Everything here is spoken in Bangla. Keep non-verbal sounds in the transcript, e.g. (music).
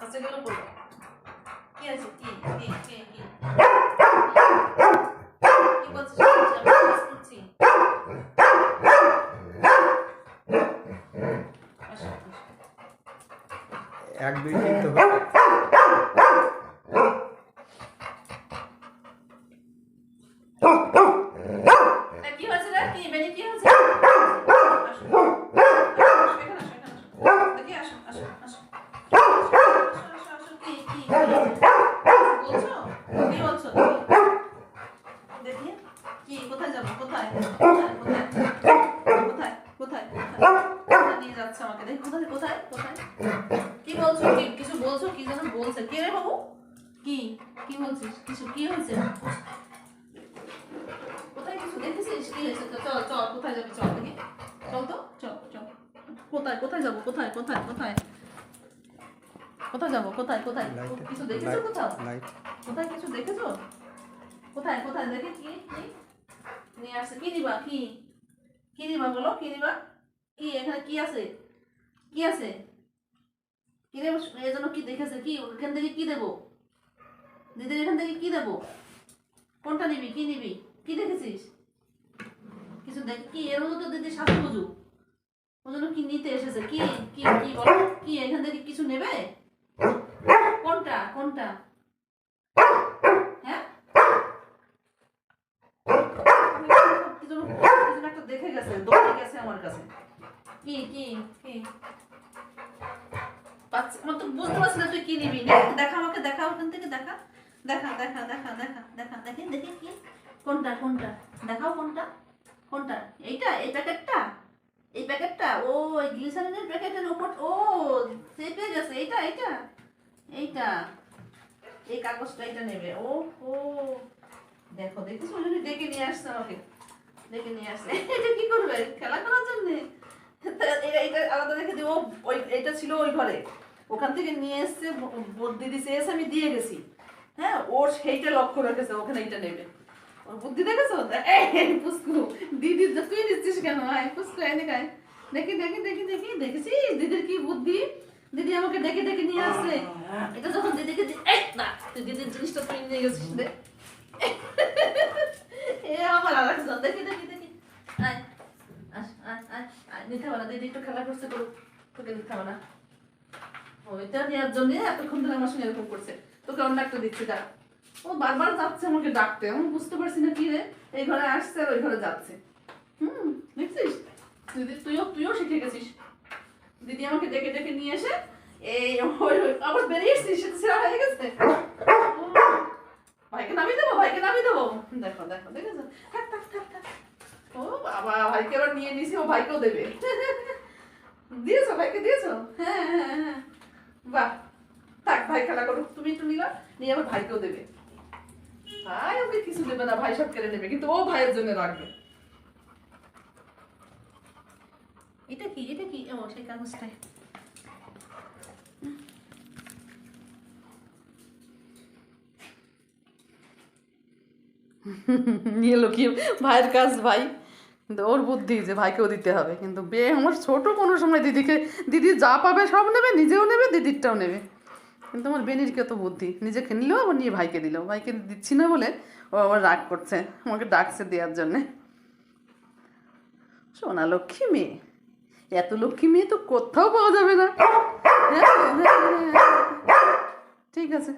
কাছে গেলে পড়বে কি আছে কি কি কি কি। এক দুই তিন। তা কি হয়েছে রে কি বেনি কি হয়েছে আসো। আসো, এখানে আসো, এখানে আসো। দেখি, আসো, আসো, আসো। আসো, আসো, আসো, কি, কি, কি হয়েছে? বলছো? কি বলছো তুমি? দেখি, কি, কোথায় যাব? কোথায়? কোথায়? কোথায়? কোথায়? কোথায়? কোথায়? কোথায় নিয়ে যাচ্ছে আমাকে? দেখি, কোথায়? কোথায়? কোথায়? কি বলছো? কি, কিছু বলছো? কি যেন বলছে? কে রে বাবু? কি? বলছিস? কিছু কি হয়েছে? কোথায় কিছু দেখেছিস তো চল চল কোথায় যাবি চল দেখি চল তো চল চল কোথায় কোথায় যাব কোথায় কোথায় কোথায় কোথায় যাব? কোথায়? কোথায়? কিছু দেখেছ কোথাও? কোথায় কিছু দেখেছ? কোথায়? কোথায়? দেখে কি নিয়ে আসছে। কি নিবা? কি? কি নিবা বলো? কি নিবা? কি? এখানে কি আছে? কি আছে? কি দেবো? এই জন্য কি দেখেছে? কি? এখান থেকে কি দেবো? দিদির এখান থেকে কি দেবো? কোনটা নিবি? কি নিবি? কি দেখেছিস? কিছু দেখ কি? এর মধ্যে তো দিদি সাথে বুঝু ও জন্য কি নিতে এসেছে? কি? কি? কি বলো? কি? এখান থেকে কিছু নেবে? কোনটা হ্যাঁ? একটা দেখে গেছে দৌড়ে গেছে আমার কাছে কি কি? কি আমার তো বুঝতে পারছি না তুই কি নিবি। দেখা আমাকে, দেখা ওখান থেকে, দেখা। দেখা দেখা দেখা দেখা দেখা দেখি দেখি কি? কোনটা কোনটা? দেখাও কোনটা? কোনটা? এইটা, এই প্যাকেটটা? এই প্যাকেটটা? ও গ্লিসারিনের প্যাকেটের উপর ও, চেপে গেছে। এইটা এইটা? এইটা? এই কাগজটা এটা নেবে। ও ও দেখো ওই ডেকে নিয়ে আসছে আমাকে। ডেকে নিয়ে আসছে। (laughs) এটা কি করবে? খেলা করার জন্যে? এটা এটা আলাদা রেখে দিব। ওই এটা ছিল ওই ঘরে। ওখান থেকে নিয়ে এসছে ব- ব- দিদি চেয়েছে আমি দিয়ে গেছি। হ্যাঁ ওর সেইটা লক্ষ্য রেখেছে ওখানে এইটা নেবে। ওর বুদ্ধি দেখেছ? পুস্কু দিদি তুই নিচ্ছিস কেন আয় পুস্কু এনে খায় দেখি দেখি দেখি দেখি দেখেছিস? দিদির কি বুদ্ধি? দিদি আমাকে ডেকে ডেকে নিয়ে আসছে। এটা যখন দিদিকে নিয়ে গেছিস এ আমার আর একজন দেখি দেখি দেখি আয় আয় আয় আয় নিতে হবে না দিদি একটু খেলা করছে করুক তোকে নিতে হবে না ওইটা নেওয়ার জন্য এতক্ষণ ধরে আমার সঙ্গে এরকম করছে তোকে অন্য একটা দিচ্ছি দাঁড়া ও বারবার যাচ্ছে আমাকে ডাকতে আমি বুঝতে পারছি না কি রে এই ঘরে আসছে আর ওই ঘরে যাচ্ছে হুম দেখছিস দিদি তুইও তুইও শিখে গেছিস দিদি আমাকে ডেকে ডেকে নিয়ে এসে এই আবার বেরিয়ে এসছিস সেটা হয়ে গেছে ও, ভাইকে নামিয়ে দেবো ভাইকে নামিয়ে দেবো দেখো দেখো দেখেছ থাক থাক থাক থাক ও বাবা ভাইকে আবার নিয়ে নিয়েছি ও ভাইকেও দেবে। দিয়েছ ভাইকে দিয়েছ? হ্যাঁ হ্যাঁ হ্যাঁ বাহ থাক ভাই খেলা করুক তুমি একটু নিলা নিয়ে আবার ভাইকেও দেবে। ভাই ওকে কিছু দেবে না ভাই সব কেড়ে নেবে কিন্তু ও ভাইয়ের জন্য রাখবে। এটা কি এটা কি? ও সেই কাগজটাই (laughs) নিয়ে লুকিয়ে ভাইয়ের কাজ ভাই। কিন্তু ওর বুদ্ধি যে ভাইকেও দিতে হবে কিন্তু বে আমার ছোট কোনো সময় দিদিকে দিদি যা পাবে সব নেবে নিজেও নেবে দিদিরটাও নেবে কিন্তু আমার বেনির কত বুদ্ধি নিজেকে নিলেও আবার নিয়ে ভাইকে দিল ভাইকে দিচ্ছি না বলে ও আবার রাগ করছে আমাকে ডাকছে দেওয়ার জন্যে সোনা লক্ষ্মী মেয়ে এত লক্ষ্মী মেয়ে তো কোথাও পাওয়া যাবে না হ্যাঁ, হ্যাঁ, হ্যাঁ, হ্যাঁ। ঠিক আছে